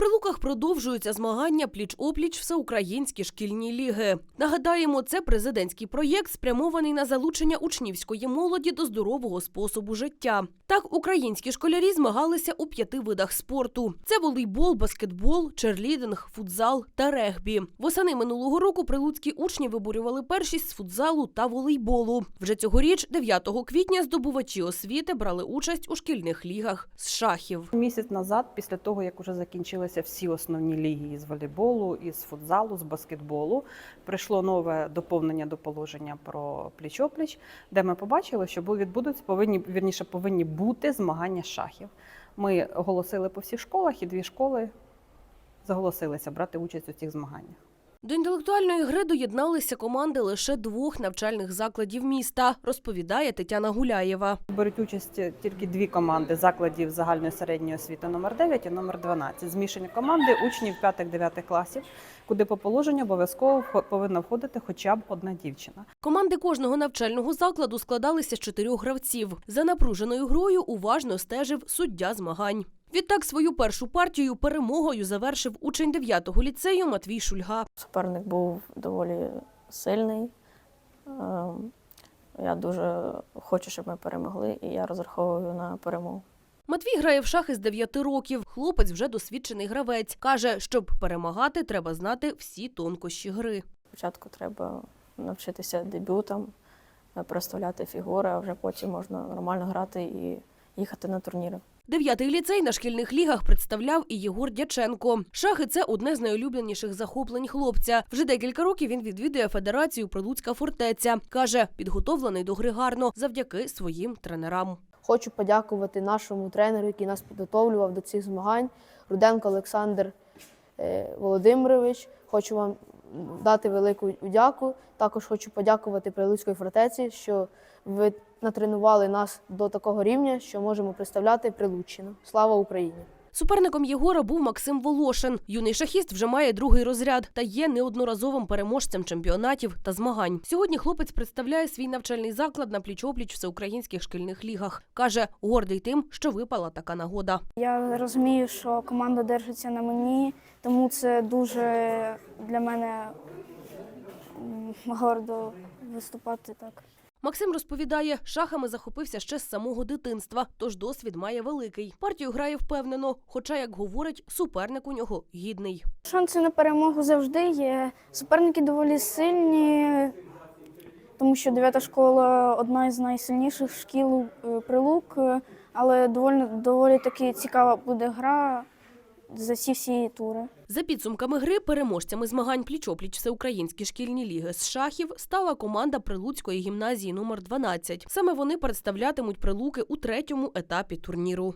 Прилуках продовжуються змагання пліч-опліч всеукраїнські шкільні ліги. Нагадаємо, це президентський проєкт, спрямований на залучення учнівської молоді до здорового способу життя. Так, українські школярі змагалися у п'яти видах спорту: це волейбол, баскетбол, черлідинг, футзал та регбі. Восени минулого року прилуцькі учні виборювали першість з футзалу та волейболу. Вже цьогоріч, 9 квітня, здобувачі освіти брали участь у шкільних лігах з шахів. Місяць назад, після того як вже закінчилися всі основні ліги із волейболу, із футзалу, з баскетболу, прийшло нове доповнення до положення про пліч-опліч, де ми побачили, що бу- відбудуться повинні вірніше повинні бути змагання шахів. Ми оголосили по всіх школах, і дві школи заголосилися брати участь у цих змаганнях. До інтелектуальної гри доєдналися команди лише двох навчальних закладів міста, розповідає Тетяна Гуляєва. Беруть участь тільки дві команди закладів загальної середньої освіти номер 9 і номер 12. Змішані команди учнів 5-9 класів, куди по положенню обов'язково повинна входити хоча б одна дівчина. Команди кожного навчального закладу складалися з чотирьох гравців. За напруженою грою уважно стежив суддя змагань. Відтак свою першу партію перемогою завершив учень 9-го ліцею Матвій Шульга. Суперник був доволі сильний. Ем, Я дуже хочу, щоб ми перемогли, і я розраховую на перемогу. Матвій грає в шахи з 9 років. Хлопець вже досвідчений гравець. Каже, щоб перемагати, треба знати всі тонкощі гри. Спочатку треба навчитися дебютам, е, проставляти фігури, а вже потім можна нормально грати і їхати на турніри. Дев'ятий ліцей на шкільних лігах представляв і Єгор Дяченко. Шахи це одне з найулюбленіших захоплень хлопця. Вже декілька років він відвідує федерацію Прилуцька фортеця. каже, підготовлений до гри гарно завдяки своїм тренерам. Хочу подякувати нашому тренеру, який нас підготовлював до цих змагань. Руденко Олександр е, Володимирович. Хочу вам дати велику дяку. Також хочу подякувати Прилуцької фортеці, що ви натренували нас до такого рівня, що можемо представляти Прилуччину. Слава Україні! Суперником Єгора був Максим Волошин. Юний шахіст вже має другий розряд та є неодноразовим переможцем чемпіонатів та змагань. Сьогодні хлопець представляє свій навчальний заклад на пліч-опліч всеукраїнських шкільних лігах. каже, гордий тим, що випала така нагода. Я розумію, що команда держиться на мені, тому це дуже для мене гордо виступати так. Максим розповідає, шахами захопився ще з самого дитинства, тож досвід має великий. Партію грає впевнено, хоча, як говорить, суперник у нього гідний. Шанси на перемогу завжди є. Суперники доволі сильні, тому що дев'ята школа одна із найсильніших шкіл е, прилук, е, але доволі, доволі таки цікава буде гра за всі всі тури. За підсумками гри, переможцями змагань пліч-опліч всеукраїнські шкільні ліги з шахів стала команда Прилуцької гімназії номер 12. Саме вони представлятимуть прилуки у третьому етапі турніру.